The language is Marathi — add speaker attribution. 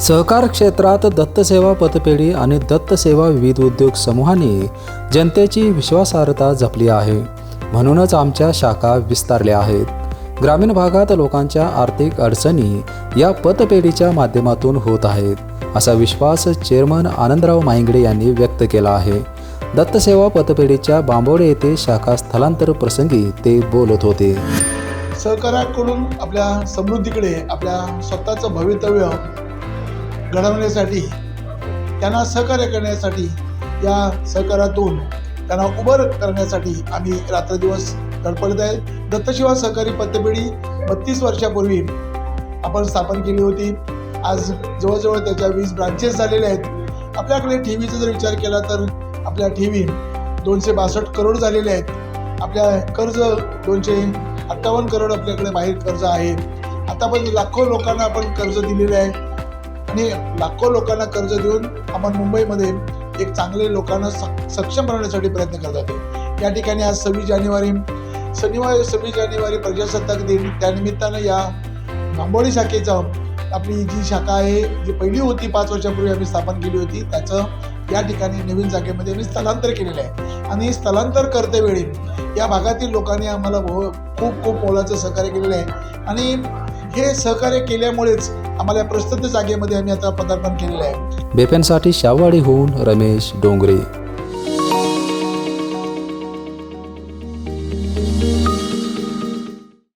Speaker 1: सहकार क्षेत्रात दत्तसेवा पतपेढी आणि दत्तसेवा विविध उद्योग समूहांनी जनतेची विश्वासार्हता जपली आहे. म्हणूनच आमच्या शाखा विस्तारल्या आहेत. ग्रामीण भागात लोकांच्या आर्थिक अडचणी या पतपेढीच्या माध्यमातून होत आहेत असा विश्वास चेअरमन आनंदराव माहिंगडे यांनी व्यक्त केला आहे. दत्तसेवा पतपेढीच्या बांबोडे येथे शाखा स्थलांतर प्रसंगी ते बोलत होते.
Speaker 2: सहकाराकडून आपल्या समृद्धीकडे आपल्या स्वतःचं भवितव्य घडवण्यासाठी त्यांना सहकार्य करण्यासाठी या सहकार्यातून त्यांना उभं करण्यासाठी आम्ही रात्रदिवस धडपडत आहे. दत्तशिवा सहकारी पतपेढी बत्तीस वर्षापूर्वी आपण स्थापन केली होती. आज जवळजवळ त्याच्या वीस ब्रांचेस झालेल्या आहेत. आपल्याकडे ठेवीचा जर विचार केला तर आपल्या ठेवी दोनशे बासष्ट करोड झालेले आहेत. आपल्या कर्ज दोनशे अठ्ठावन्न करोड आपल्याकडे बाहेर कर्ज आहे. आतापर्यंत लाखो लोकांना आपण कर्ज दिलेलं आहे. आणि लाखो लोकांना कर्ज देऊन आपण मुंबईमध्ये एक चांगले लोकांना स- सक्षम बनवण्यासाठी प्रयत्न करत आहे या ठिकाणी आज सव्वीस जानेवारी शनिवार सव्वीस जानेवारी प्रजासत्ताक दिन. त्यानिमित्तानं या बांबोळी शाखेचं आपली जी शाखा आहे जी पहिली होती पाच वर्षापूर्वी आम्ही स्थापन केली होती त्याचं या ठिकाणी नवीन जागेमध्ये आम्ही स्थलांतर केलेलं आहे. आणि स्थलांतर करतेवेळी या भागातील लोकांनी आम्हाला खूप खूप मोलाचं सहकार्य केलेलं आहे. आणि हे सहकार्य केल्यामुळेच आम्हाला या प्रस्तुत जागेमध्ये आम्ही आता पदार्पण केलेलं आहे.
Speaker 1: बेफ्यांसाठी शावाडी होऊन रमेश डोंगरे.